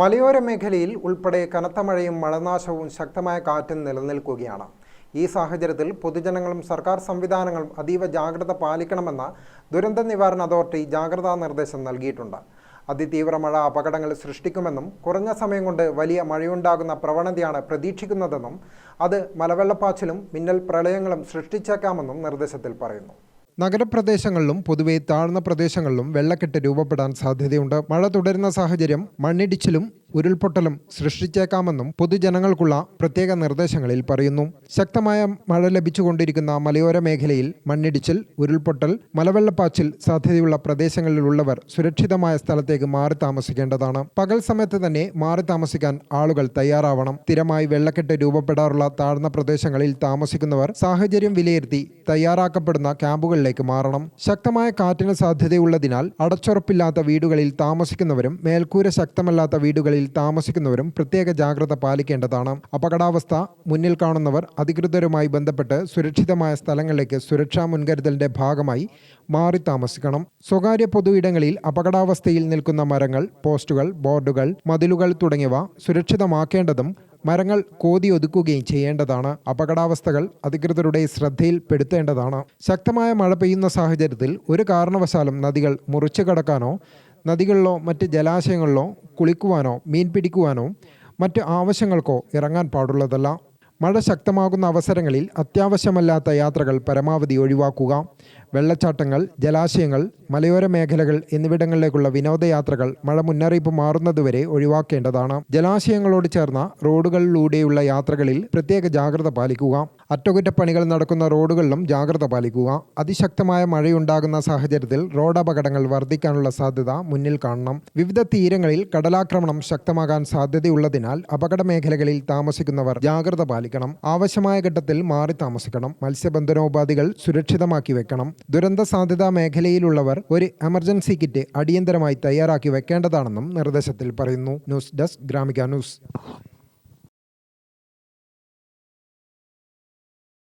മലയോര മേഖലയിൽ ഉൾപ്പെടെ കനത്ത മഴയും മഴനാശവും ശക്തമായ കാറ്റും നിലനിൽക്കുകയാണ്. ഈ സാഹചര്യത്തിൽ പൊതുജനങ്ങളും സർക്കാർ സംവിധാനങ്ങളും അതീവ ജാഗ്രത പാലിക്കണമെന്ന ദുരന്ത നിവാരണ അതോറിറ്റി ജാഗ്രതാ നിർദ്ദേശം നൽകിയിട്ടുണ്ട്. അതിതീവ്ര മഴ അപകടങ്ങൾ സൃഷ്ടിക്കുമെന്നും കുറഞ്ഞ സമയം കൊണ്ട് വലിയ മഴയുണ്ടാകുന്ന പ്രവണതയാണ് പ്രതീക്ഷിക്കുന്നതെന്നും അത് മലവെള്ളപ്പാച്ചിലും മിന്നൽ പ്രളയങ്ങളും സൃഷ്ടിച്ചേക്കാമെന്നും നിർദ്ദേശത്തിൽ പറയുന്നു. നഗരപ്രദേശങ്ങളിലും പൊതുവെ താഴ്ന്ന പ്രദേശങ്ങളിലും വെള്ളക്കെട്ട് രൂപപ്പെടാൻ സാധ്യതയുണ്ട്. മഴ തുടരുന്ന സാഹചര്യം മണ്ണിടിച്ചിലും ഉരുൾപൊട്ടലും സൃഷ്ടിച്ചേക്കാമെന്നും പൊതുജനങ്ങൾക്കുള്ള പ്രത്യേക നിർദ്ദേശങ്ങളിൽ പറയുന്നു. ശക്തമായ മഴ ലഭിച്ചുകൊണ്ടിരിക്കുന്ന മലയോര മേഖലയിൽ മണ്ണിടിച്ചിൽ ഉരുൾപൊട്ടൽ മലവെള്ളപ്പാച്ചിൽ സാധ്യതയുള്ള പ്രദേശങ്ങളിലുള്ളവർ സുരക്ഷിതമായ സ്ഥലത്തേക്ക് മാറി താമസിക്കേണ്ടതാണ്. പകൽ സമയത്ത് തന്നെ മാറി താമസിക്കാൻ ആളുകൾ തയ്യാറാവണം. സ്ഥിരമായി വെള്ളക്കെട്ട് രൂപപ്പെടാറുള്ള താഴ്ന്ന പ്രദേശങ്ങളിൽ താമസിക്കുന്നവർ സാഹചര്യം വിലയിരുത്തി തയ്യാറാക്കപ്പെടുന്ന ക്യാമ്പുകളിലേക്ക് മാറണം. ശക്തമായ കാറ്റിന് സാധ്യതയുള്ളതിനാൽ അടച്ചുറപ്പില്ലാത്ത വീടുകളിൽ താമസിക്കുന്നവരും മേൽക്കൂര ശക്തമല്ലാത്ത വീടുകളിൽ താമസിക്കുന്നവരും പ്രത്യേക ജാഗ്രത പാലിക്കേണ്ടതാണ്. അപകടാവസ്ഥ മുന്നിൽ കാണുന്നവർ അധികൃതരുമായി ബന്ധപ്പെട്ട് സുരക്ഷിതമായ സ്ഥലങ്ങളിലേക്ക് സുരക്ഷാ മുൻകരുതലിന്റെ ഭാഗമായി മാറി താമസിക്കണം. സ്വകാര്യ പൊതു ഇടങ്ങളിൽ അപകടാവസ്ഥയിൽ നിൽക്കുന്ന മരങ്ങൾ പോസ്റ്റുകൾ ബോർഡുകൾ മതിലുകൾ തുടങ്ങിയവ സുരക്ഷിതമാക്കേണ്ടതും മരങ്ങൾ കോതി ഒതുക്കുകയും ചെയ്യേണ്ടതാണ്. അപകടാവസ്ഥകൾ അധികൃതരുടെ ശ്രദ്ധയിൽപ്പെടുത്തേണ്ടതാണ് ശക്തമായ മഴ പെയ്യുന്ന സാഹചര്യത്തിൽ ഒരു കാരണവശാലും നദികൾ മുറിച്ചു കടക്കാനോ നദികളിലോ മറ്റ് ജലാശയങ്ങളിലോ കുളിക്കുവാനോ മീൻ പിടിക്കുവാനോ മറ്റ് ആവശ്യങ്ങൾക്കോ ഇറങ്ങാൻ പാടുള്ളതല്ല. മഴ ശക്തമാകുന്ന അവസരങ്ങളിൽ അത്യാവശ്യമല്ലാത്ത യാത്രകൾ പരമാവധി ഒഴിവാക്കുക. വെള്ളച്ചാട്ടങ്ങൾ ജലാശയങ്ങൾ മലയോര മേഖലകൾ എന്നിവിടങ്ങളിലേക്കുള്ള വിനോദയാത്രകൾ മഴ മുന്നറിയിപ്പ് മാറുന്നതുവരെ ഒഴിവാക്കേണ്ടതാണ്. ജലാശയങ്ങളോട് ചേർന്ന റോഡുകളിലൂടെയുള്ള യാത്രകളിൽ പ്രത്യേക ജാഗ്രത പാലിക്കുക. അറ്റകുറ്റപ്പണികൾ നടക്കുന്ന റോഡുകളിലും ജാഗ്രത പാലിക്കുക. അതിശക്തമായ മഴയുണ്ടാകുന്ന സാഹചര്യത്തിൽ റോഡ് അപകടങ്ങൾ വർദ്ധിക്കാനുള്ള സാധ്യത മുന്നിൽ കാണണം. വിവിധ തീരങ്ങളിൽ കടലാക്രമണം ശക്തമാകാൻ സാധ്യതയുള്ളതിനാൽ അപകട മേഖലകളിൽ താമസിക്കുന്നവർ ജാഗ്രത പാലിക്കണം. ആവശ്യമായ ഘട്ടത്തിൽ മാറി താമസിക്കണം. മത്സ്യബന്ധനോപാധികൾ സുരക്ഷിതമാക്കി വെക്കണം. ദുരന്ത സാധ്യതാ മേഖലയിലുള്ളവർ ഒരു എമർജൻസി കിറ്റ് അടിയന്തരമായി തയ്യാറാക്കി വെക്കേണ്ടതാണെന്നും നിർദ്ദേശത്തിൽ പറയുന്നു. News desk Gramika news.